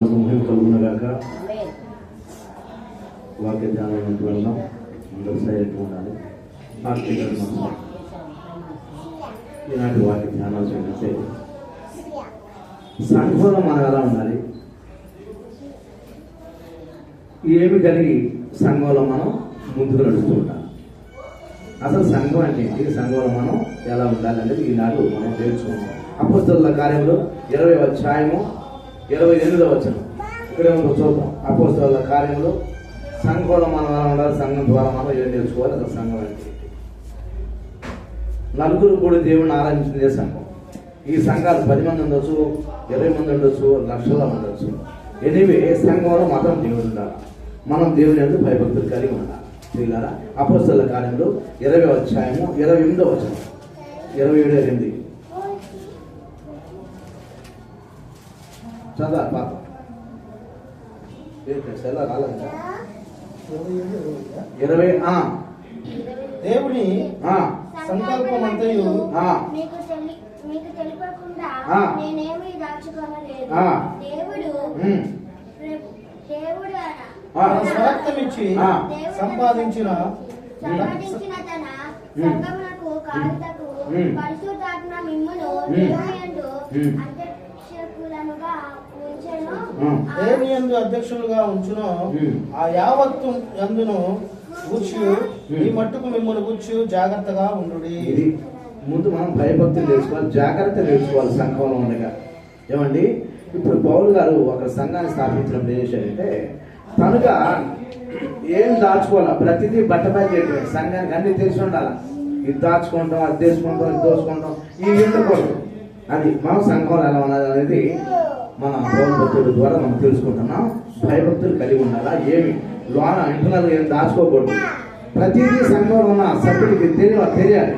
కలుగునగాక వాక్య ధ్యానం వెళ్దాం. అందరూ సైలెంట్ ఉండాలి. పార్టీ ఈనాటి వాక్య ధ్యానాలు ఏంటంటే సంఘంలో మనం ఎలా ఉండాలి. ఏమి కలిగి సంఘంలో మనం ముందుకు నడుస్తూ ఉండాలి అసలు సంఘం అంటే ఏంటి? సంఘంలో మనం ఎలా ఉండాలి అనేది ఈనాడు మనం తెలుసుకుంటాం అపోస్తల కార్యంలో ఇరవై అధ్యాయము ఇరవై ఎనిమిదో వచ్చిన ఇక్కడే ఉందో చూద్దాం. అపోస్తల కార్యంలో సంఘంలో మనం ఎలా ఉండాలి సంఘం ద్వారా మనం ఏం నేర్చుకోవాలి అసలు సంఘం అంటే నలుగురు కూడా దేవుడిని ఆరాధించిందే సంఘం. ఈ సంఘాలు పది మంది ఉండొచ్చు ఇరవై మంది ఉండొచ్చు లక్షల ఉండొచ్చు. ఎనివే సంఘంలో మాత్రం దేవుడు ఉండాలి? మనం దేవుని ఎందుకు భయభక్తులు కలిగి ఉండాలి? తెలియారా అపోస్తల కార్యంలో ఇరవై అధ్యాయము ఇరవై ఎనిమిదో వచనం. ఇరవై ఏడు ఎనిమిది. చదవ పాప ఎలా రాలేదా ఇరవై ఆ, దేవుని ఆ, సంకల్పమంతయు ఆ. మీకు తెలియకుండా. నేనేమి దాచుకోనలేదు. దేవుడు దేవుడు ఆ. సంపాదించిన సంపాదించిన తన ఉమ్. సంగమునకు కాలుతకు ఉమ్. పరిశుద్ధాత్మ మిమ్మును ఉమ్. దేని యందు అధ్యక్షులుగా ఉంచును. ఆ యావత్తు ఎందును కూర్చు. ఈ మట్టుకు మిమ్మల్ని కూర్చు జాగ్రత్తగా ఉండు ముందు మనం భయభక్తులు తెలుసుకోవాలి జాగ్రత్త తెలుసుకోవాలి సంఘంలో ఉండగా. ఏమండి? ఇప్పుడు పౌల్ గారు ఒక సంఘాన్ని స్థాపించడం ఏం చేశారంటే తనుగా ఏం దాచుకోవాలా? ప్రతిదీ బట్టపై చేయటమే సంఘానికి అన్ని తెలిసి ఉండాలి? ఇది దాచుకుంటాం అది తీసుకుంటాం ఇది దోచుకుంటాం ఈ ఉండకూడదు అది మనం సంఘంలో ఎలా ఉన్నది అనేది మన పౌరు భక్తుల ద్వారా మనం తెలుసుకుంటున్నాం. భయభక్తులు కలిగి ఉండాలా? ఏమి? లోన ఇంటర్నల్ ఏం దాచుకోకూడదు. ప్రతిదీ సంఘంలో ఉన్న సభ్యుడికి తెలియ తెలియాలి.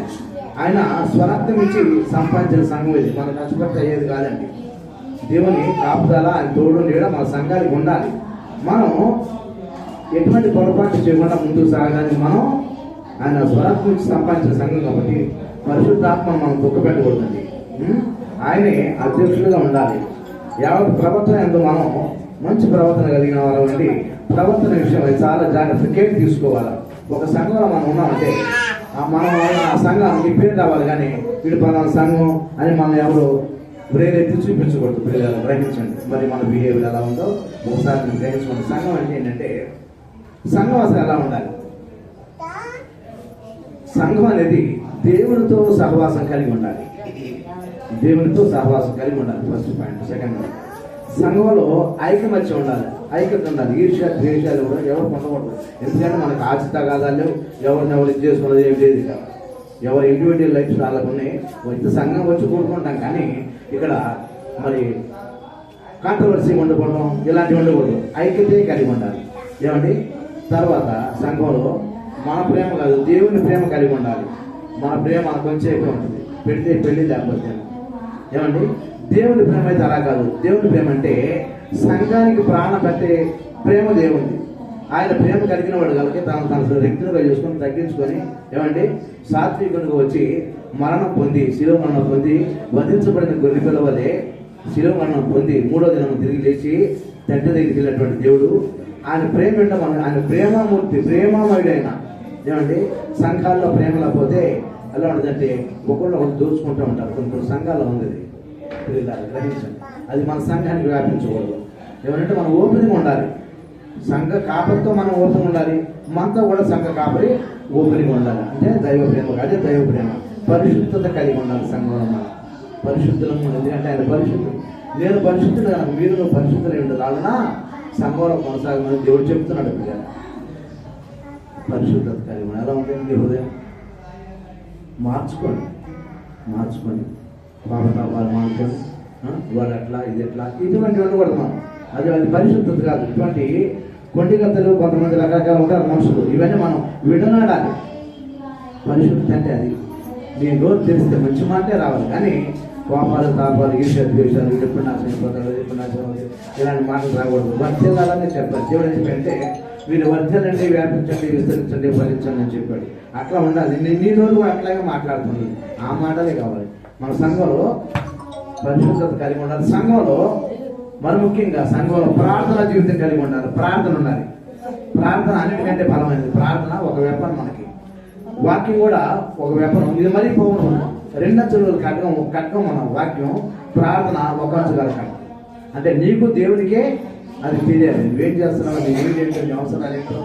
ఆయన స్వరక్తం ఇచ్చి సంపాదించిన సంఘం ఇది. మన కష్టపడితే అయ్యేది కాదండి. దేవుని కాపుదల ఆయన తోడు నీడ మన సంఘానికి ఉండాలి. మనం ఎటువంటి పొరపాటు చేయకుండా ముందుకు సాగడానికి మనం ఆయన స్వరక్తం నుంచి సంపాదించిన సంఘం కాబట్టి పరిశుద్ధాత్మ మనం దుఃఖపెట్టకూడదండి. ఆయనే అధ్యక్షులుగా ఉండాలి. యావత్ ప్రవర్తన ఎందు మనం మంచి ప్రవర్తన కలిగిన వారు అండి. ప్రవర్తన విషయంలో చాలా జాగ్రత్త కేర్ తీసుకోవాలి? ఒక సంఘంలో మనం ఉన్నామంటే ఆ మనం ఆ సంఘం మీ పేరు రావాలి కానీ వీడు పలానా సంఘం అని మనం ఎవరు ప్రేరేపి చూపించకూడదు. పిల్లలు గ్రహించండి. మరి మన బిహేవియర్ ఎలా ఉందో ఒకసారి మేము గ్రహించుకోండి. సంఘం అంటే ఏంటంటే సంఘం అసలు ఎలా ఉండాలి? సంఘం అనేది దేవుడితో సహవాసం కలిగి ఉండాలి. దేవునితో సహవాసం కలిగి ఉండాలి. ఫస్ట్ పాయింట్ సెకండ్ సంఘంలో ఐకమత్యం ఉండాలి. ఐక్యత ఉండాలి. ఈర్ష్య ద్వేషాలు కూడా ఎవరు పొందకూడదు. ఎందుకంటే మనకు ఆశ తగాదాలు ఎవరిని ఎవరు ఇది చేసుకున్నది ఏం లేదు ఎవరి ఇండివిజువల్ లైఫ్ చాలా ఉన్నాయి. ఇంత సంఘం వచ్చి కూడుకుంటాం కానీ ఇక్కడ మరి కాంట్రవర్సీ ఉండకూడదు ఇలాంటివి ఉండకూడదు ఐక్యతే కలిగి ఉండాలి. ఏమండి? తర్వాత సంఘంలో మన ప్రేమ కాదు దేవుని ప్రేమ కలిగి ఉండాలి. మన ప్రేమ కొంచెం ఎక్కువ ఉంటుంది. పెడితే పెళ్ళి లేకపోతే ఏమండి? దేవుని ప్రేమ అయితే అలా కాదు. దేవుని ప్రేమ అంటే సంఘానికి ప్రాణం పెట్టే ప్రేమ దేవుంది ఆయన ప్రేమ కలిగిన వాడు కలిగి తను తన వ్యక్తులుగా చేసుకొని తగ్గించుకొని ఏమండి? సాత్వికునికి వచ్చి మరణం పొంది శివ మరణం పొంది వధించబడిన గొర్రె పిల్లవలే శివ మరణం పొంది మూడో దినం తిరిగి లేచి తండ్రి దగ్గరికి వెళ్ళినటువంటి దేవుడు ఆయన ప్రేమ ఏంటో మన ఆయన ప్రేమమూర్తి ప్రేమమయుడైన ఏమండి? సంఘాల్లో ప్రేమ లేకపోతే ఎలా ఉంటుందంటే ఒకళ్ళు ఒకరు దోచుకుంటూ ఉంటారు. కొన్ని కొన్ని సంఘాల్లో ఉంది అది. గ్రహించండి. అది మన సంఘానికి వ్యాపించకూడదు. ఏమంటే మనం ఓపెన్గా ఉండాలి. సంఘ కాపరితో మనం ఓపెన్ ఉండాలి. మనతో కూడా సంఘ కాపరి ఓపెన్గా ఉండాలి. అంటే దైవ ప్రేమ అదే దైవ ప్రేమ. పరిశుద్ధత కలిగి ఉండాలి సంఘంలో మనం. పరిశుద్ధులం ఎందుకంటే ఆయన పరిశుద్ధుడు. నేను పరిశుద్ధుడు కనుక మీరు పరిశుద్ధులు ఉండదు సంఘంలో కొనసాగమని దేవుడు చెప్తున్నాడు పిల్లలు పరిశుద్ధత కలిగి ఉండాలి. ఎలా ఉంటుంది హృదయం? మార్చుకోండి. మార్చుకొని బాబా మార్చుకొని ఆ, వాళ్ళు అట్లా ఇది ఎట్లా ఇటువంటి ఉండకూడదు మనం అది అది పరిశుద్ధత కాదు. ఇటువంటి కొండిగత్తలు కొంతమంది రకరకాలు ఉంటారు మనుషులు. ఇవన్నీ మనం విడనాడాలి. పరిశుద్ధత అంటే అది. నేను రోజు తెలిస్తే మంచి మాటే రావాలి. కానీ కోపాలు తాపాలు ఈర్ష్య ద్వేషాలు ఎప్పుడు నాకు చనిపోతాడు ఎప్పుడు నాకు ఇలాంటి మాటలు రాకూడదు. వర్ధ్యాలనే చెప్పారు దేవుడు ఏం చెప్పంటే మీరు వర్ధ్యాలండి వ్యాపించండి విస్తరించండి ఫలించండి అని చెప్పాడు. అట్లా ఉండాలి. నీ నీ అట్లాగే మాట్లాడుతుంది. ఆ మాటలే కావాలి. మన సంఘంలో పరిశుద్ధత కలిగి ఉండాలి. సంఘంలో మరి ముఖ్యంగా సంఘంలో ప్రార్థన జీవితం కలిగి ఉండాలి. ప్రార్థన ఉండాలి. ప్రార్థన అన్నిటికంటే బలమైనది. ప్రార్థన ఒక వెపన్ మనకి. వాక్యం కూడా ఒక వెపన్. ఇది మరీ పౌరం రెండంచుల కట్టం కట్గం మన వాక్యం ప్రార్థన ఒక అంచు కట్టం అంటే నీకు దేవునికే అది తెలియాలి. నువ్వేం చేస్తున్నావు నీ ఏం ఏంటో నీ అవసరాలు ఏంటో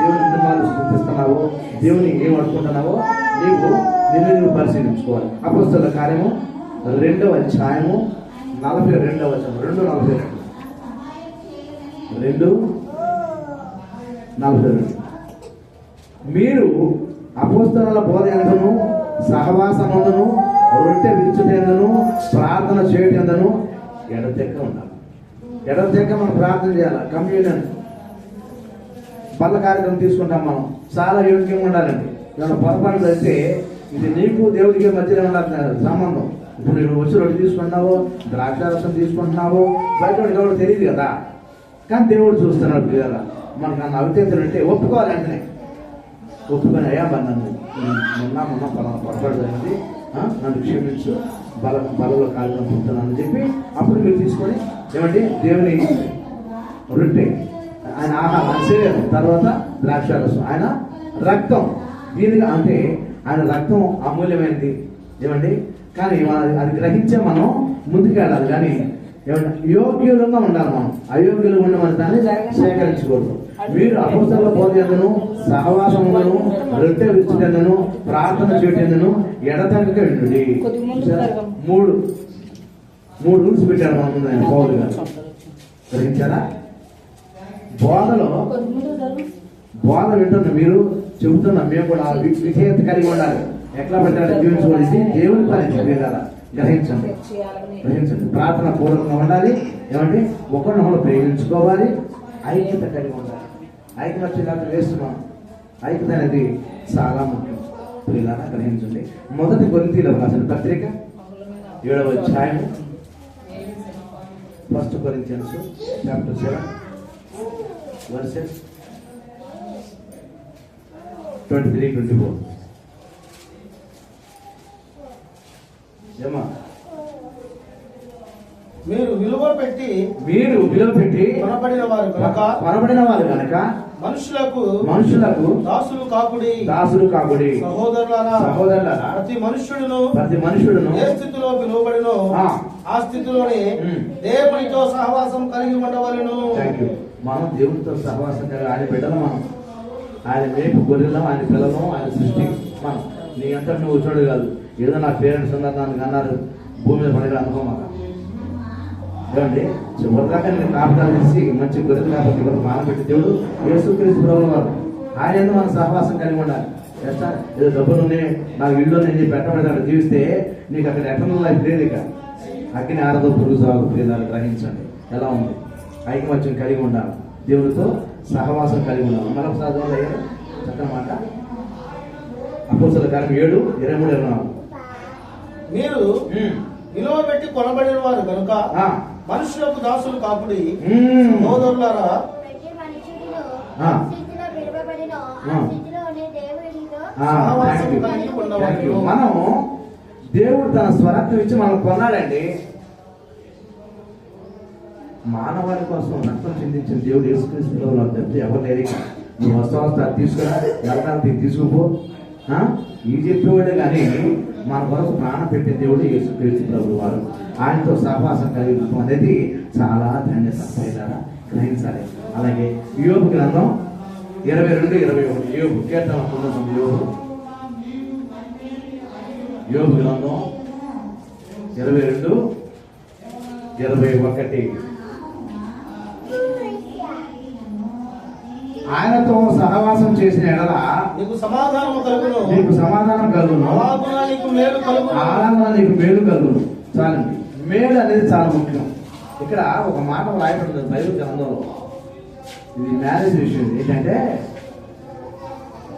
దేవుని కుటుంబాలు స్థుతిస్తున్నావో దేవుని ఏం అనుకుంటున్నావో నీవు నిన్ను నువ్వు పరిశీలించుకోవాలి. అపస్తుల కార్యము రెండవ అధ్యాయము నలభై రెండవ రెండు నలభై రెండు. రెండు నలభై రెండు. మీరు అపోస్తల బోధ ఎందును సహవాసముందును రొట్టె విరుచుటెందును ప్రార్థన చేయటందును ఎడతెక్క ఉండాలి. ఎడతెక్క మనం ప్రార్థన చేయాలి? కమ్యూనియన్ పళ్ళ కార్యక్రమం తీసుకుంటాం మనం. చాలా యోగ్యంగా ఉండాలండి. ఏమైనా పొరపాటు అయితే ఇది నీకు దేవుడికి మధ్యలో ఉండాలి సంబంధం. ఇప్పుడు నువ్వు వచ్చి రొట్టె తీసుకుంటున్నావో ద్రాక్షారసం తీసుకుంటున్నావో బయట ఎవరు తెలియదు కదా. కానీ దేవుడు చూస్తున్నాడు పిల్లల. మనకు అన్న అవితేతలు అంటే ఒప్పుకోవాలి వెంటనే. ఒప్పుకొని అయ్యా మరి నన్ను మొన్న మొన్న పొలం పొరపాటు జరిగింది. నన్ను క్షమించు. బల బలలో కార్యక్రమం పొందుతున్నానని చెప్పి అప్పుడు మీరు తీసుకొని ఏమండి? దేవుని రొట్టె. ఆయన ఆహారం శరీరం తర్వాత ద్రాక్షారసం. ఆయన రక్తం. దీనికి అంటే ఆయన రక్తం అమూల్యమైనది. ఏమండి? కానీ మన- అది గ్రహించే మనం ముందుకు వెళ్ళాలి. కానీ ఏమంటే యోగ్యులుగా ఉండాలి మనం. అయోగ్యులు ఉండమని దాన్ని సేకరించకూడదు. మీరు అపోస్తల బోధను సహవాసములను రొట్టె విచ్చుటను ప్రార్థన చేయటను ఎడతెగక జరగం. మూడు. మూడు రూల్స్ పెట్టారు మన ముందు ఆయన పౌరులు గారు. గ్రహించారా బోధలో. బోధ వింటున్న మీరు చెబుతున్న మేము కూడా విధేయత కలిగి ఉండాలి. ఎట్లా పెట్టాలి? జీవించవలసి దేవుని పని చెప్పేదారా గ్రహించండి. గ్రహించండి. ప్రార్థన పూర్వకంగా ఉండాలి. ఏమండి? ఒకరినొకరు ప్రేమించుకోవాలి. ఐక్యత కలిగి ఉండాలి. ఐక్యమత్యం లేకపోతే వేస్తున్నాం ఐక్యత అనేది చాలా ముఖ్యం. ప్రియులారా గ్రహించండి. మొదటి కొరింతీలో రాసిన పత్రిక ఏడవ అధ్యాయం first Corinthians chapter seven verses twenty three twenty four ఏమా? మీరు విలువ పెట్టి మీరు విలువ పెట్టి కొనబడిన వారు కనుక కొనబడిన వారు కనుక మనుషులకు మనుషులకు దాసులు కాకుడి దాసులు కాకుడి సహోదరులారా సహోదరులారా ప్రతి మనుష్యుడును ప్రతి మనుషుడును ఏ స్థితిలో పిలువబడినో ఆ. స్థితిలోనే. దేవునితో సహవాసం కలిగి ఉండవలను. మనం దేవునితో సహవాసం కలిగి ఆయన బిడ్డలు మనం. ఆయన మేపు గొర్రెలం ఆయన పిల్లలం ఆయన సృష్టి మనం. నీ అంతా నువ్వు వచ్చాడు కాదు. ఏదో నా పేరెంట్స్ ఉన్నారు నన్ను అన్నారు భూమి మీద పడగా అనుకోమాక. ఏమండి? చివరిదాకా నేను కాపుదాలు చేసి మంచి గొర్రెలు కాబట్టి ఇవాళ మానబెట్టి దేవుడు యేసుక్రీస్తు ప్రభువు వారు. ఆయన ఎందుకు మన సహవాసం కలిగి ఉండాలి. ఎట్లా? ఏదో డబ్బులు ఉన్నాయి నాకు ఇల్లు నేను చెప్పి పెట్టబడతాడు జీవిస్తే నీకు అక్కడ ఎటర్నల్ లైఫ్ లేదు ఇక. అగ్ని ఆరదో పురుగు సాగు ప్రియులాలు గ్రహించండి. ఎలా ఉంది? ఐకమత్యం కలిగి ఉండాలి. దేవుడితో సహవాసం కలిగి ఉండాలి. మరొకసారి. చక్కని మాట. అపోసల కార్యం ఏడు ఇరవై మూడు ఇరవై నాలుగు. మీరు. విలువ పెట్టి కొనబడిన వారు కనుక ఆ. మనుషులకు దాసులు కాకుడి. ఉమ్. సహోదరులారా. దేవుడు తన స్వరత్వం ఇచ్చి మనం కొన్నాడండి. మానవాళి కోసం రక్తం చెందించిన దేవుడు యేసుక్రీస్తులో నాకు తప్పితే ఎవరు లేరు నువ్వు వస్తావు వస్తా తీసుకురా వెళ్ళడానికి తీసుకుపో. ఆ? ఈ చెప్పేవాడే కానీ మన కొరకు ప్రాణం పెట్టే దేవుడు యేసుక్రీస్తు ప్రభు వారు. ఆయనతో సహవాసం కలిగి ఉండటం అనేది చాలా ధన్యత ప్రియులారా. గ్రహించాలి అలాగే యోగు గ్రంథం ఇరవై రెండు ఇరవై ఒకటి. యోగు కీర్తన యోగు యోగు గ్రంథం ఇరవై రెండు ఇరవై ఒకటి. ఆయనతో సహవాసం చేసిన ఎడల నీకు సమాధానము కలుగును. నీకు సమాధానం కలుగును. నీకు మేలు కలుగును. ఆనందం నీకు మేలు కలుగును. చాలండి. మేలు అనేది చాలా ముఖ్యం. ఇక్కడ ఒక మాట రాయబడుతుంది బైబిల్ గ్రంథంలో. ఇది మ్యారేజ్ విషయం. ఏంటంటే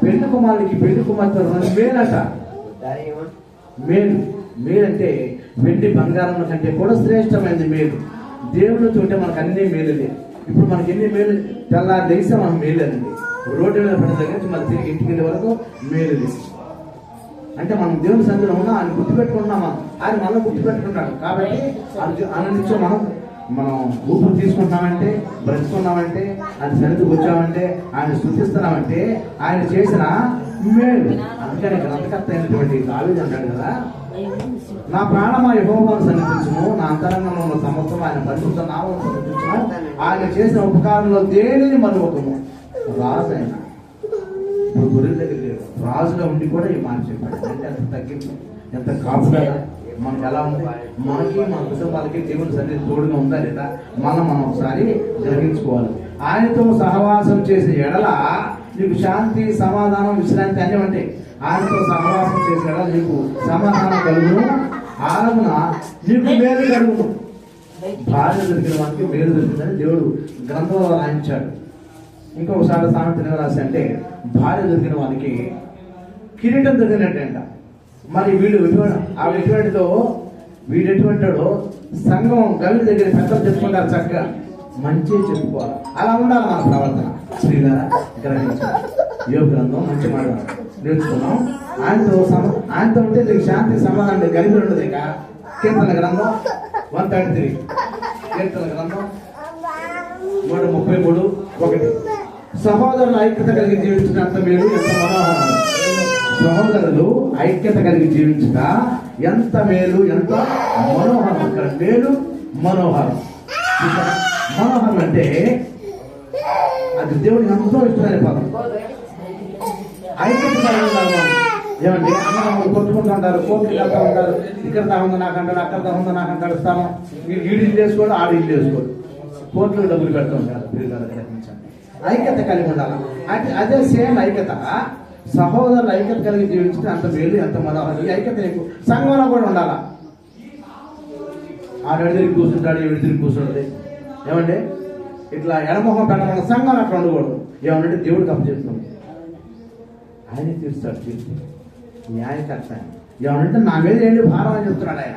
పెళ్ళి కుమారుడికి పెళ్ళి కుమార్తె మేలట. మేలు. మేలు అంటే వెండి బంగారం కంటే కూడా శ్రేష్టమైనది మేలు. దేవుడు చూంటే మనకు అన్ని మేలులే. ఇప్పుడు మనకి ఎన్ని మేలు? తెల్లారి లేస్తే మనకు మేలేనండి రోడ్డు మీద పడిన దగ్గర నుంచి మన తిరిగి ఇంటికి వెళ్ళే వరకు మేలు అంటే మనం దేవుని సందులో ఉన్నా ఆయన గుర్తుపెట్టుకుంటున్నామా? ఆయన మనం గుర్తుపెట్టుకుంటాడు కాబట్టి ఆయన- ఆయన నుంచి మనం మనం ఊపిరి తీసుకుంటున్నామంటే బ్రతుకున్నామంటే ఆయన సన్నిధికి వచ్చామంటే ఆయన స్థుతిస్తున్నామంటే ఆయన చేసిన మేలు. అందుకని గ్రంథకర్త అయినటువంటి దావీదు అంటాడు కదా. నా ప్రాణమా యహోవాను సన్నిధించును నా అంతరంగంలో ఉన్న సమస్తం ఆయన పరిశుద్ధ నామం సన్నిధించును ఆయన చేసిన ఉపకారంలో దేనిని మరొకము రాజు ఆయన ఇప్పుడు గొర్రెల దగ్గరికి రాజుగా ఉండి కూడా ఈ మాట చెప్పాడు. అంటే అంత తగ్గింపు ఎంత కాపుగా మనకి ఎలా ఉంది? మనకి మన కుటుంబాలకి దేవుని సన్నిధి తోడుగా ఉందా లేదా? మనం మనం ఒకసారి గ్రహించుకోవాలి. ఆయనతో సహవాసం చేసే ఎడల నీకు శాంతి సమాధానం విశ్రాంతి అన్నీ ఉంటాయి ఆయనతో సహవాసం ఎడల నీకు సమాధానం కలుగును. ఆలమున నీకు మేలు కలుగును. భార్య దొరికిన వానికి మేలు దొరికిందని దేవుడు గ్రంథంలో రాయించాడు. ఇంకొకసారి సామెతగా రాసి అంటే భార్య దొరికిన వానికి కిరీటం దొరికినట్టంట. మరి వీడు ఆవిడ ఎటువంటిదో వీడు ఎటువంటాడో సంఘం గవి దగ్గర పెద్దలు చెప్పుకుంటారు చక్కగా. మంచి చెప్పుకోవాలి. అలా ఉండాలి మన ప్రవర్తన. శ్రీగార గ్రహించాలి యోగ గ్రంథం మంచి మాట నేర్చుకున్నాం. ఆయనతో సమ ఆయనతో ఉంటే నీకు శాంతి సమాధానం కలిగి ఉండదు ఇక. కీర్తన గ్రంథం వన్ థర్టీ త్రీ కీర్తన గ్రంథం మూడు ముప్పై మూడు ఒకటి. సహోదరుల ఐక్యత కలిగి జీవించిన అంత మేలు ఎంత మనోహరం. సహోదరులు ఐక్యత కలిగి జీవించిన ఎంత మేలు ఎంత మనోహరం. ఇక్కడ మేలు మనోహరం. మనోహరం అంటే అది దేవుడికి ఎంతో ఇష్టమైన పదం. ఐక్యత ఉండాలి ఏమండి అన్నదమ్ములు కొట్టుకుంటూ ఉంటారు కోర్టుకి ఉంటారు ఇక్కడ దా నాకు అంటారు అక్కడ దా నాకు కడుస్తాము. స్థానం వీడు వీడు ఆడు ఇల్లు చేసుకోడు కోర్టులకు డబ్బులు పెడుతూ ఉంటారు ఐక్యత కలిగి ఉండాలి. అంటే అదే సేమ్ ఐక్యత. సహోదరులు ఐక్యత కలిగి జీవించితే అంత మేలు ఎంత మనోహరం. ఈ ఐక్యత ఎక్కువ సంఘంలో కూడా ఉండాలా? ఆడు ఎడిదిరికి కూర్చుంటాడు ఈవిడ తిరిగి కూర్చుంటుంది. ఏమండి? ఇట్లా ఎడమొహం పెట్టడం సంఘం అట్లా ఉండకూడదు. ఏమంటే దేవుడికి అప్పచెప్తున్నాం ఆయన తీరుస్తాడు తీర్పు. న్యాయకర్త ఆయన. ఏమనంటే నా మీద ఏంటి భారం అని చెప్తున్నాడు ఆయన.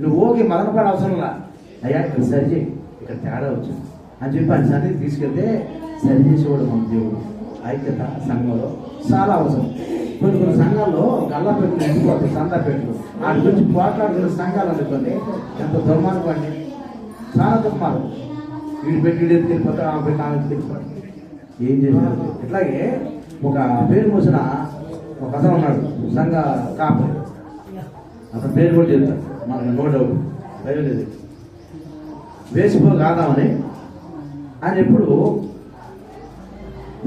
నువ్వు ఓకే మదనపడ అవసరంలా అయ్యా ఇక్కడ సరి చేయి. ఇక్కడ తేడా వచ్చింది. అని చెప్పి ఆయన సన్నిధికి తీసుకెళ్తే సరి చేసేవాడు మన దేవుడు. ఐక్యత సంఘంలో చాలా అవసరం. కొన్ని కొన్ని సంఘాల్లో గల్లా పెట్టుకుని ఎండిపోతాయి సందా పెట్టుకుని. వాటి గురించి పోట్లాడుకున్న సంఘాలు అనుకోండి ఎంత దుర్మార్గం అండి చాలా దుర్మార్గం. వీడు పెట్టి వీడు ఎత్తుకు ఆమె పెట్టి ఆమె ఎత్తుకు ఏం చేశారు? ఇట్లాగే ఒక పేరు మోసిన ఒక అతను ఉన్నాడు సంఘ కాపు. అతని పేరు కూడా చెప్తాను మనకు నో డౌట్ భయం లేదు. వేసిపో కాదామని. ఆయన ఎప్పుడు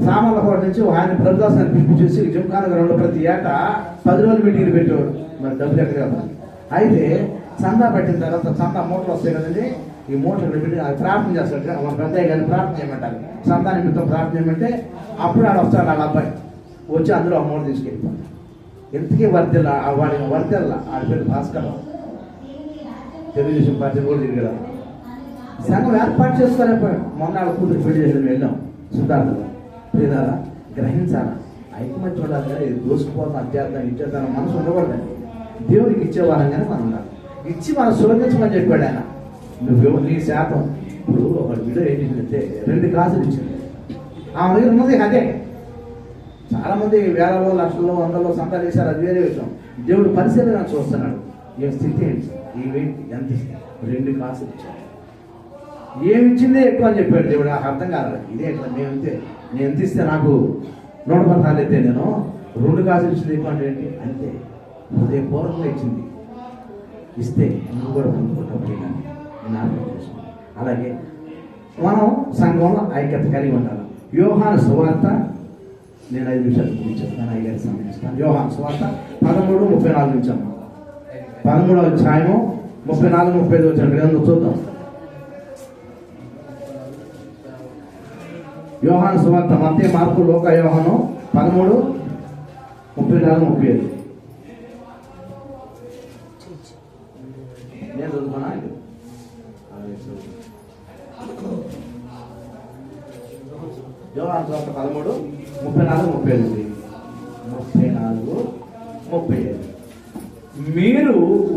సామాన్లపాటి నుంచి ఆయన ప్రభుదాసాన్ని పిలిపించేసి జిమ్ఖాన గ్రౌండ్లో ప్రతి ఏటా పది రోజులు మీటింగ్లు పెట్టేవాడు. మరి డబ్బులు ఎక్కడ కదా అయితే చందా పెట్టిన తర్వాత చందా మూటలు వస్తాయి కదండి. ఈ మూటలు పెట్టి అది ప్రార్థన చేస్తాడు మా పెద్దయ్య గారిని ప్రార్థన చేయమంటారు. సంతాన నిమిత్తం ప్రార్థన చేయమంటే అప్పుడు ఆడ వస్తాడు వాళ్ళ అబ్బాయి. వచ్చి అందులో ఆ మూట తీసుకెళ్ళిపోతాడు. ఎంతకీ వర్తెల్ల ఆ వాడి వర్తెల్ల ఆడి పేరు భాస్కర్ తెలుగుదేశం పార్టీ కూడా తిరిగాడు. సంఘం ఏర్పాటు చేసుకోలేకపోయాడు. మొన్న వాళ్ళ కూతురు పెళ్ళి చేసి వెళ్ళాం. సిద్ధార్థలో. ప్రియులారా గ్రహించాలా? ఐకమత్యం ఉండాలి కదా ఇది దోసుకుపోతాం అత్యార్థం ఇచ్చేద్దాం మనసు ఉండకూడదండి. దేవుడికి ఇచ్చేవాళ్ళంగానే మనం ఉండాలి. ఇచ్చి మనం శోధించమని చెప్పాడు ఆయన. నువ్వు నీ శాతం ఇప్పుడు ఒక వీడియో ఏం చేసిందంటే రెండు కాసులు ఇచ్చింది ఆ దగ్గర ఉన్నది అదే. చాలా మంది వేలలో లక్షల్లో వందల్లో సంతాలు చేశారు అది వేరే విషయం. దేవుడు పరిశీలన చూస్తున్నాడు. ఏ స్థితి ఏంటి? ఈవేంటి ఎంత రెండు కాసులు ఇచ్చాడు ఏమిచ్చిందే ఎక్కువ అని చెప్పాడు దేవుడు. నాకు అర్థం కాదు ఇదే ఎట్లా నేను అంతే. నేను ఎంత ఇస్తే నాకు నూట పదహారు అయితే నేను రెండు కాసులు ఇచ్చింది ఎక్కువ అంటే ఏంటి? అంతే. హృదయపూర్వకంగా ఇచ్చింది. ఇస్తే నువ్వు కూడా పొందుకుంటావు. జ్ఞాపకం నేను అలాగే మనం సంఘంలో ఐక్యత కలిగి ఉండాలి. యోహాను సువార్త నేను ఐదు నిమిషాలు ముగించేస్తాను ఐదు సమయిస్తాను యోహాను సువార్త పదమూడు ముప్పై నాలుగు నుంచి పదమూడు పదమూడవ అధ్యాయము ముప్పై నాలుగు ముప్పై ఐదు వచ్చిన గ్రంథం చూద్దాం. యోహాను సువార్త మతే మార్పు లోక యోహాను పదమూడు ముప్పై నాలుగు ముప్పై ఐదు.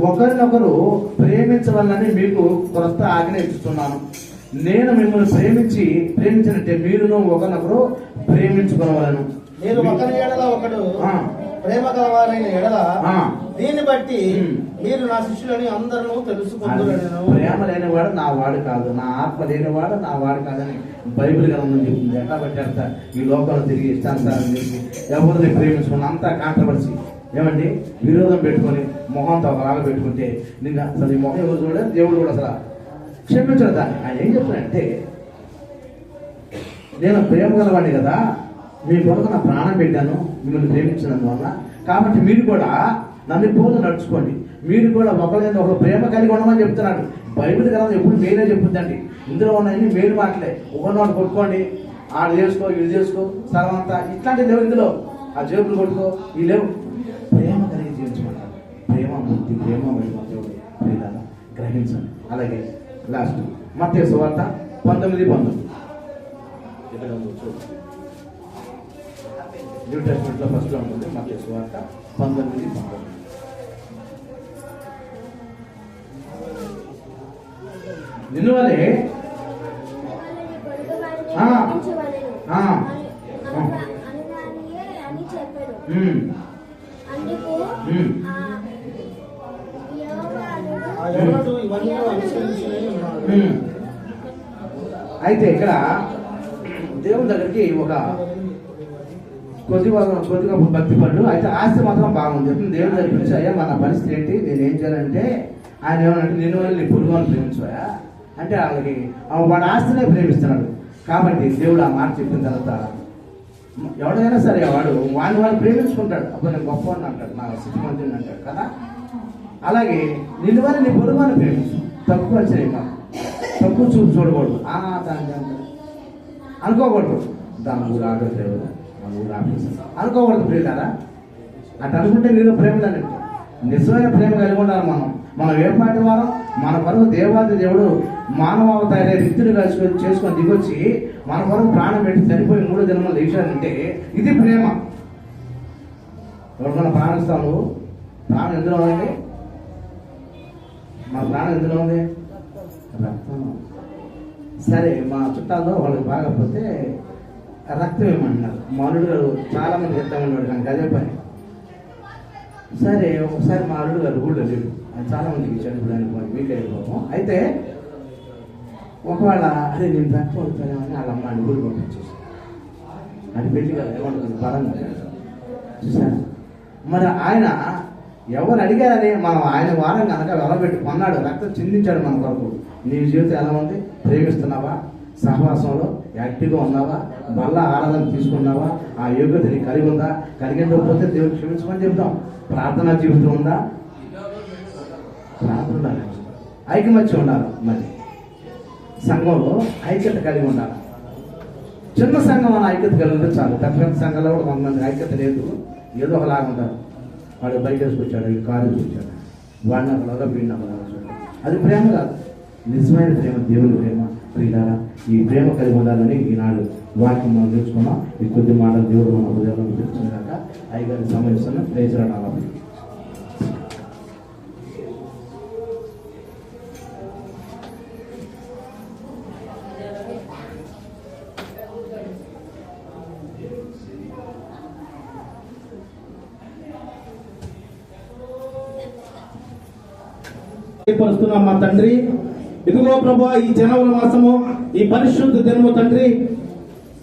ఒకరినొకరు ప్రేమించవాలని మీకు కొత్త ఆజ్ఞ ఇస్తున్నాను నేను మిమ్మల్ని ప్రేమించి ప్రేమించినట్టే మీరును ఒకరినొకరు ప్రేమించుకోవాలను మీరు ఒకరి ఎడల ఒకడు. ప్రేమ గలవారైన ఎడల. దీన్ని బట్టి. మీరు నా శిష్యులని అందరూ అది తెలుసుకుందరను ప్రేమ లేనివాడు నా వాడు కాదు నా ఆత్మ లేనివాడు నా వాడు కాదని బైబిల్ గ్రంథం చెప్తుంది ఎట్లా పెట్టారు ఈ లోకంలో తిరిగి ఇష్టానుసారం చేసి ఎవరిని ప్రేమించుకుని అంతా కాంట్రవర్సీ ఏమండి? విరోధం పెట్టుకొని మొహంతో ఒకలాగా పెట్టుకుంటే నిన్న అసలు ఈ మొహం ఎవరు చూడలేదు? దేవుడు కూడా అసలు క్షమించడు దాన్ని. ఆయన ఏం చెప్తున్నాడంటే నేను ప్రేమ గలవాడిని కదా మీ కొరకు నా ప్రాణం పెట్టాను మిమ్మల్ని ప్రేమించినందువల్ల కాబట్టి మీరు కూడా నన్ను పోలు నడుచుకోండి. మీరు కూడా ఒకరిని ఒక ప్రేమ కలిగి ఉండమని చెప్తున్నాడు. బైబిల్ గ్రంథం ఎప్పుడు మేలే చెప్పుద్దండి. ఇందులో ఉన్నాయని మేలు మాటలే. ఒకరినోటి కొట్టుకోండి. ఆడు చేసుకో ఇది చేసుకో సర్వంతా ఇట్లాంటి లేవు ఇందులో. ఆ జేబులు కొట్టుకో. ఈ లేవు. ప్రేమ కలిగి జీవించమన్నాడు ప్రేమ ముక్తి ప్రేమ దేవుడు ప్రియులారా, గ్రహించండి. అలాగే లాస్ట్ మత్య సువార్త పంతొమ్మిది పంతొమ్మిది. ఇక్కడ. న్యూ ఫస్ట్లో ఉంటుంది మత్య సువార్త పంతొమ్మిది పంతొమ్మిది. నిన్ను వలే వాళ్ళని పొరుగు వారిని ఆ. ప్రేమించవలెను. ఆ. అను- అనుగా- అనుగానియే అని చెప్పాడు ఉమ్, అందుకు ఉమ్. ఆ యోవానుడు ఆ ఎవరు ఇవన్నీ అనుసరించి ఉన్నాడు ఉమ్. అయితే ఇక్కడ దేవుడి దగ్గరికి ఒక కొద్దిగా కొద్దిగా భక్తి పడ్డు అయితే ఆస్తి మాత్రం బాగుంది. చెప్పింది దేవుడి దగ్గర పిలిచి అయ్యా మన పరిస్థితి ఏంటి? నేను ఏం చేయాలంటే ఆయన ఏమనంటే నేను వెళ్ళి పురుగు అని ప్రేమించాయా అంటే వాళ్ళకి వాడు ఆస్తినే ప్రేమిస్తున్నాడు. కాబట్టి దేవుడు ఆ మాట చెప్పిన తర్వాత ఎవడైనా సరే వాడు వాడిని వాడు ప్రేమించుకుంటాడు. అప్పుడు నేను గొప్ప అంటాడు. నా స్థితిమంతుని అంటాడు కదా. అలాగే నిన్ను వారిని నీ పొరుగు ప్రేమించు. తక్కువ చేయమా తక్కువ చూపు చూడకూడదు. అనుకోకూడదు. దాని ఊరు ఆర్డర్ డ్రైవర్ మన ఊరు ఆఫీసర్ అనుకోకూడదు ప్రియులారా. అటు అనుకుంటే నీలో ప్రేమ నిజమైన ప్రేమ కలిగి ఉండాలి మనం. మనం ఏ పాటి వారం? మన కొరకు దేవాది దేవుడు మానవ అవతారే రిక్తులు కలుసుకొని చేసుకొని దిగొచ్చి మన కొరకు ప్రాణం పెట్టి చనిపోయి మూడు దినములు లేచాడంటే ఇది ప్రేమ. ఎవరికైనా ప్రాణం ఇస్తావు నువ్వు? ప్రాణం ఎందులో ఉంది? మన ప్రాణం ఎందులో ఉంది? రక్తం. సరే మా చుట్టాల్లో వాళ్ళకి బాగపోతే రక్తం ఇవ్వమన్నారు. మాలుడు గారు చాలా మంది చెప్తామన్నాడు కానీ అదే పని. సరే ఒకసారి మా అల్లుడు గారు కూడా లేడు ఆయన చాలా మందికి ఇచ్చాడు ఇప్పుడు ఆయన వీక్ అయిపోతాం అయితే ఒకవేళ అదే నేను రక్తం అవుతానేమని వాళ్ళ అమ్మాయిని ఊరు పంపించేసి అది పెళ్ళి కదా ఏమంటుంది బలంగా చూసారా మరి ఆయన ఎవరు అడిగారని మనం ఆయన వారం కనుక వెలబెట్టి కొన్నాడు. రక్తం చిందించాడు మన కొరకు. నీ జీవితం ఎలా ఉంది? ప్రేమిస్తున్నావా? సహవాసంలో యాక్టివ్గా ఉన్నావా? మళ్ళా ఆరాధన తీసుకున్నావా? ఆ యోగ్యత నీకు కలిగి ఉందా? కలిగిండకపోతే దేవుడు క్షమించమని చెప్తాం. ప్రార్థనా జీవితం ఉందా? ప్రార్థన ఉండాలి. ఐకమత్యం ఉండాలి. మరి సంఘంలో ఐక్యత కలిగి ఉండాలి. చిన్న సంఘం అని ఐక్యత కలిగి ఉంటే చాలు. పెద్ద సంఘంలో కూడా కొంతమంది ఐక్యత లేదు. ఏదో ఒకలాగా ఉంటారు వాడు బయట వేసుకొచ్చాడు వీడు కారు వేసుకొచ్చాడు. వాడిని ఒకలాగా వీడిని ఒకలాగా అది ప్రేమ కాదు. నిజమైన ప్రేమ దేవుని ప్రేమ. ప్రియారా ఈ ప్రేమ కలిగి ఉండాలని ఈనాడు వాక్యం మనం నేర్చుకున్నాం. ఈ కొద్ది మాటలు దేవుడు మన హృదయంలో తెచ్చుకున్నాక ఐగారి సమయం ప్రేసరాడు పరుస్తున్నాం మా తండ్రి. ఇదిగో ప్రభు ఈ జనవరి మాసము ఈ పరిశుద్ధ దినము తండ్రి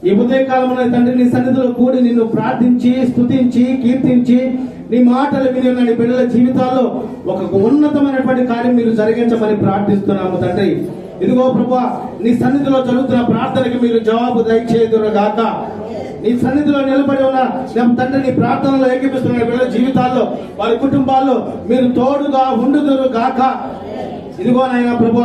ఈ ఉదయకాలమున తండ్రి నీ సన్నిధిలో కూడి నిన్ను ప్రార్థించి స్తుతించి కీర్తించి నీ మాటలు విని ఉన్న నీ బిడ్డల జీవితాల్లో ఒక ఉన్నతమైనటువంటి కార్యం మీరు జరిగించమని ప్రార్థిస్తున్నాము తండ్రి. ఇదిగో ప్రభా నీ సన్నిధిలో జరుగుతున్న ప్రార్థనకి మీరు జవాబు దయచేదురు గాక నీ సన్నిధిలో నిలబడి ఉన్న తండ్రి నీ ప్రార్థనలో ఏకీపిస్తున్న బిడ్డల జీవితాల్లో వారి కుటుంబాల్లో మీరు తోడుగా ఉండుదురు గాక ఇదిగో నాయన ప్రభు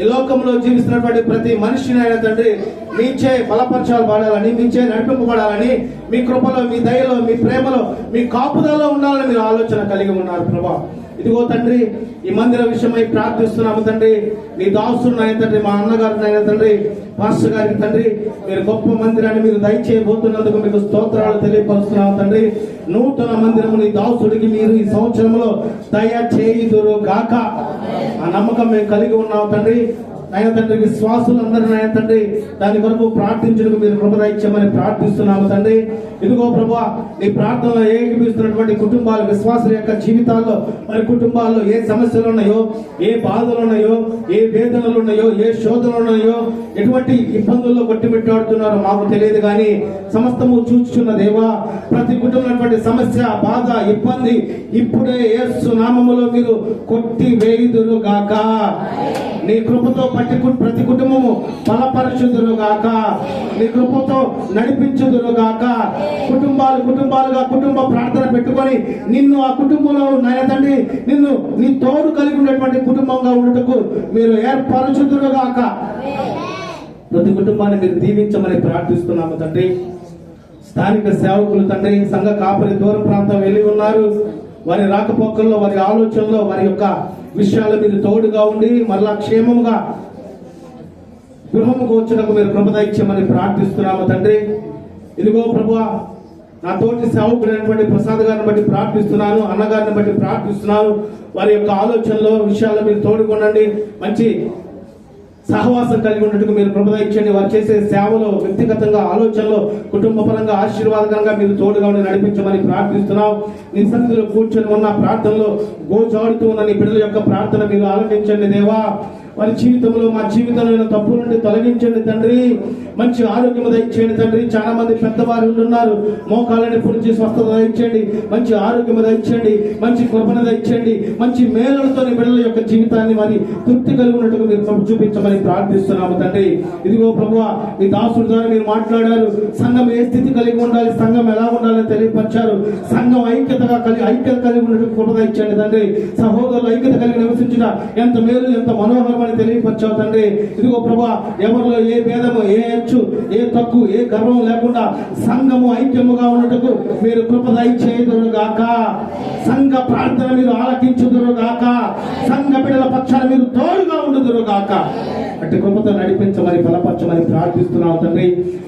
ఈ లోకంలో జీవిస్తున్నటువంటి ప్రతి మనిషిని ఆయన తండ్రి మీచే బలపరచాలబడాలని మీచే నడిపింపబడాలని మీ కృపలో మీ దయలో మీ ప్రేమలో మీ కాపుదలో ఉండాలని మీరు ఆలోచన కలిగి ఉన్నారు ప్రభా. ఇదిగో తండ్రి ఈ మందిర విషయమై ప్రార్థిస్తున్నాము తండ్రి. నీ దాసుడు ఆయన తండ్రి మా అన్నగారు ఆయన తండ్రి పాస్టర్ గారికి తండ్రి మీరు గొప్ప మందిరాన్ని మీరు దయచేయబోతున్నందుకు మీకు స్తోత్రాలు తెలియపరుస్తున్నాము తండ్రి. నూతన మందిరము నీ దాసుడికి మీరు ఈ సంవత్సరంలో దయ చేయుదురు గాక ఆ నమ్మకం మేము కలిగి ఉన్నాము తండ్రి. నాయన తండ్రి విశ్వాసులందరూ నాయన తండ్రి దాని కొరకు ప్రార్థించడానికి మీరు కృప ఇచ్చామని ప్రార్థిస్తున్నాము తండ్రి. ఇదిగో ప్రభా నీ ప్రార్థనలో ఏకీపిస్తున్నటువంటి కుటుంబాలు విశ్వాసుల యొక్క జీవితాల్లో మరి కుటుంబాల్లో ఏ సమస్యలు ఉన్నాయో ఏ బాధలు ఉన్నాయో ఏ వేదనలు ఉన్నాయో ఏ శోధనలు ఉన్నాయో ఎటువంటి ఇబ్బందుల్లో కొట్టిమిట్టాడుతున్నారో మాకు తెలియదు కానీ సమస్తము చూచుచున్న దేవా ప్రతి కుటుంబం సమస్య బాధ ఇబ్బంది ఇప్పుడే యేసు నామములో మీరు కొట్టి వేయుదురు గాక నీ కృపతో పట్టి ప్రతి కుటుంబము బలపరచుదురు గాక. నీ కృపతో నడిపించుదురు గాక. కుటుంబాలు కుటుంబాలుగా కుటుంబ ప్రార్థన పెట్టుకొని నిన్ను ఆ కుటుంబంలో నాయన తండ్రి నిన్ను నీ తోడు కలిగి ఉన్నటువంటి కుటుంబంగా ఉండటకు మీరు ఏర్పరచుదురు గాక. ప్రతి కుటుంబాన్ని మీరు దీవించమని ప్రార్థిస్తున్నాము తండ్రి. స్థానిక సేవకులు తండ్రి సంఘ కాపరి దూర ప్రాంతం వెళ్ళి ఉన్నారు. వారి రాకపోకల్లో వారి ఆలోచనలో వారి యొక్క విషయాలు మీరు తోడుగా ఉండి మరలా క్షేమంగా గృహముకు వచ్చుటకు మీరు కృపద ప్రార్థిస్తున్నాము తండ్రి. ఇదిగో ప్రభు నా తోటి సేవకుడైనటువంటి ప్రసాద్ గారిని బట్టి ప్రార్థిస్తున్నాను అన్నగారిని బట్టి ప్రార్థిస్తున్నాను. వారి యొక్క ఆలోచనలో విషయాల్లో మీరు తోడుకొనండి. మంచి సహవాసం కలిగి ఉన్నట్టుగా మీరు కృపద ఇచ్చండి వారు చేసే సేవలో వ్యక్తిగతంగా ఆలోచనలో కుటుంబ పరంగా ఆశీర్వాదకరంగా మీరు తోడుగా ఉండి నడిపించమని ప్రార్థిస్తున్నాం. నీ సన్నిధిలో కూర్చొని ఉన్న ప్రార్థనలో గోచాడుతూ ఉన్న నీ బిడ్డల యొక్క ప్రార్థన మీరు ఆలోచించండి దేవా. వారి జీవితంలో మా జీవితంలో తప్పు నుండి తొలగించండి తండ్రి. మంచి ఆరోగ్యం దయచేయండి తండ్రి. చాలా మంది పెద్దవారు ఉన్నారు. మోకాలని పుడిచి స్వస్థత దయచేయండి. మంచి ఆరోగ్యం దయచేయండి. మంచి కృపణ దయచేయండి. మంచి మేలులతో బిడ్డల యొక్క జీవితాన్ని మరి తృప్తి కలిగినట్టుగా మీరు చూపించమని ప్రార్థిస్తున్నాము తండ్రి. ఇదిగో ప్రభు మీ దాసుడు ద్వారా మీరు మాట్లాడారు. సంఘం ఏ స్థితి కలిగి ఉండాలి సంఘం ఎలా ఉండాలని తెలియపరిచారు. సంఘం ఐక్యతగా కలిగి ఐక్యత కలిగి ఉన్నట్టు కృప ఇచ్చండి తండ్రి. సహోదరులు ఐక్యత కలిగి నివసించిన ఎంత మేలు ఎంత మనోహరమైన తెలియపరిచావు తండ్రి. ఇదిగో ప్రభా ఎవరిలో ఏ భేదము ఏ హెచ్చు ఏ తక్కువ ఏ గర్వం లేకుండా సంఘము ఐక్యముగా ఉన్నట్టుకు మీరు కృప దయచేయుదురు గాక సంఘ ప్రార్థన మీరు ఆలకించుదురు గాక సంఘ బిడ్డల పక్షాన మీరు తోడుగా ఉండుదురు గాక అట్టి కృపతో నడిపించమని బలపరచమని ప్రార్థిస్తున్నాం తండ్రి.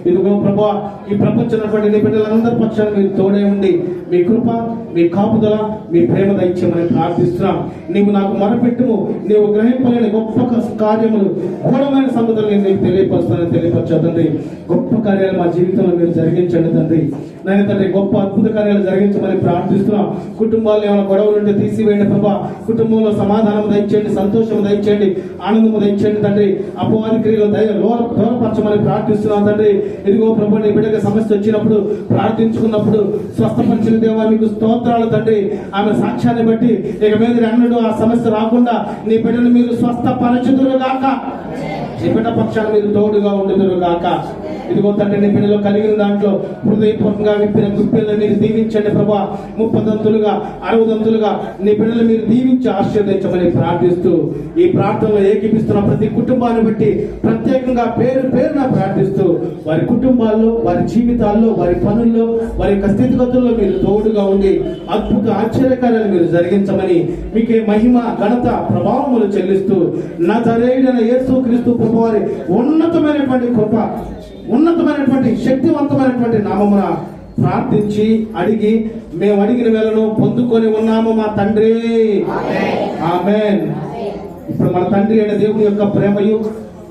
ఇదిగో ప్రభా ఈ ప్రపంచంలో నీ బిడ్డలందరి పక్షాన మీరు తోడే ఉండి మీ కృప మీ కాపుదల మీ ప్రేమ దైత్యమని ప్రార్థిస్తున్నాం. నీవు నాకు మొరపెట్టుము. నీవు గ్రహింపలేని గొప్ప కార్యములు ఘోరమైన సంగతులు నేను నీకు తెలియపరుస్తానని తెలియపరచావు తండ్రి గొప్ప కార్యాలు మా జీవితంలో మీరు జరిగించండి తండ్రి. నేను తండ్రి గొప్ప అద్భుత కార్యాలు జరిగించమని ప్రార్థిస్తున్నాం. కుటుంబాలు ఏమైనా గొడవలు ఉంటే తీసివేయండి ప్రభా. కుటుంబంలో సమాధానం దయచేయండి సంతోషం దయచేయండి ఆనందము దయచేయండి తండ్రి. అపవాది క్రియలు దయ దూరపరచమని ప్రార్థిస్తున్నాం తండ్రి. ఇదిగో ప్రభు నీ బిడ్డకి సమస్య వచ్చినప్పుడు ప్రార్థించుకున్నప్పుడు స్వస్థపరిచిన దేవానికి స్తోత్రం స్తోత్రాలు తండ్రి. ఆమె సాక్ష్యాన్ని బట్టి ఇక మీద అన్నడు ఆ సమస్య రాకుండా నీ బిడ్డను మీరు స్వస్థపరచుదురు గాక నీ బిడ్డ పక్షాన్ని మీరు తోడుగా ఉండుదురు గాక ఇదిగో తండ్రి నీ బిడ్డలో కలిగిన దాంట్లో హృదయపూర్వకంగా విప్పిన గుప్పిలను మీరు దీవించండి ప్రభా. ముప్పదంతులుగా అరవదంతులుగా నీ బిడ్డలు మీరు దీవించి ఆశీర్వదించమని ప్రార్థిస్తూ ఈ ప్రార్థనలో ఏకీపిస్తున్న ప్రతి కుటుంబాన్ని బట్టి ప్రత్యేకంగా పేరు పేరున ప్రార్థిస్తూ వారి కుటుంబాల్లో వారి జీవితాల్లో వారి పనుల్లో వారి యొక్క స్థితిగతుల్లో మీరు తోడుగా ఉండి అద్భుత ఆశ్చర్యకార్యాలు మీరు జరిగించమని మీకే మహిమ ఘనత ప్రభావములు చెల్లిస్తూ నా తరేడైన యేసు క్రీస్తు ప్రభు వారి ఉన్నతమైనటువంటి కృప ఉన్నతమైనటువంటి శక్తివంతమైనటువంటి నామమున ప్రార్థించి అడిగి మేము అడిగిన వేళను పొందుకొని ఉన్నాము మా తండ్రి. ఆమెన్. ఇప్పుడు మన తండ్రి అయిన దేవుని యొక్క ప్రేమయు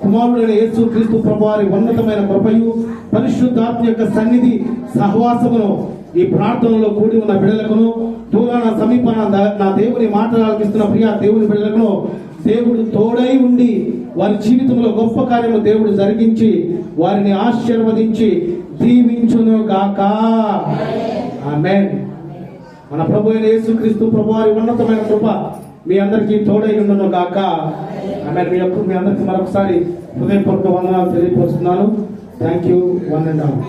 కుమారుడైన యేసు క్రీస్తు ప్రభు వారి ఉన్నతమైన కృపయు పరిశుద్ధాత్మ యొక్క సన్నిధి సహవాసమును ఈ ప్రార్థనలో కూడి ఉన్న బిడ్డలకును దూరాన సమీపాన నా దేవుని మాటలు ఆలకిస్తున్న ప్రియ దేవుని బిడ్డలకును దేవుడు తోడై ఉండి వారి జీవితంలో గొప్ప కార్యము దేవుడు జరిగించి వారిని ఆశీర్వదించి దీవించును గాక ఆమేన్. మన ప్రభు అయిన యేసుక్రీస్తు ప్రభు వారి ఉన్నతమైన కృప మీ అందరికీ తోడై ఉండను గాక ఆమె మీ యొక్క మీ అందరికీ మరొకసారి హృదయపూర్వక వందనాలు తెలియపరుస్తున్నాను. Thank you one and all